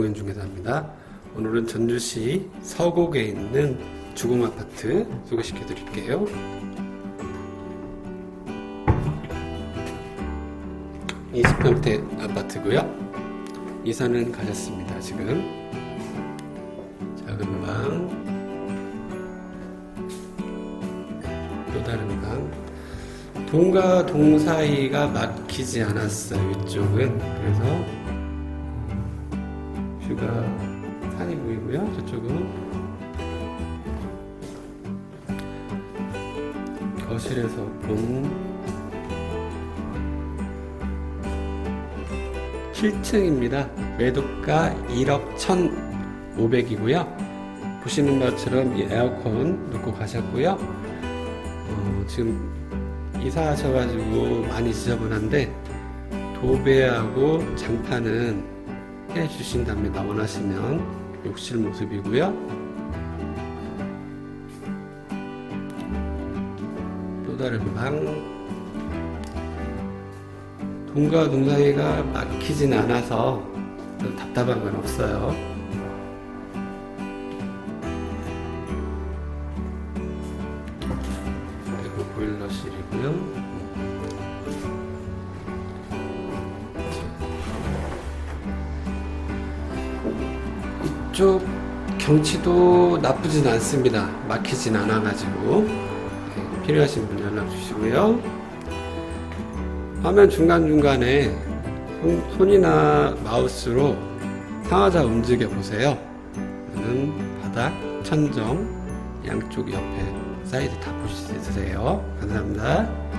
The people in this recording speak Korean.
공연 중개사입니다. 오늘은 전주시 서곡에 있는 주공 아파트 소개시켜 드릴게요. 이 20평대 아파트고요. 이사는 가셨습니다. 지금 작은 방, 또 다른 방. 동과 동 사이가 막히지 않았어요. 이쪽은 그래서 뷰가 산이 보이고요. 저쪽은 거실에서 본 7층입니다. 매도가 1억 1,500이고요. 보시는 것처럼 이 에어컨 놓고 가셨고요. 어, 지금 이사하셔가지고 많이 지저분한데 도배하고 장판은 해 주신답니다. 원하시면 욕실 모습이고요. 또 다른 방 동과 동 사이가 막히진 않아서 별 답답한 건 없어요. 그리고 보일러실이고요. 이쪽 경치도 나쁘진 않습니다. 막히진 않아가지고 네, 필요하신 분 연락 주시고요. 화면 중간중간에 손, 손이나 마우스로 상하자 움직여 보세요. 저는 바닥, 천정, 양쪽 옆에 사이드 다 보실 수 있으세요. 감사합니다.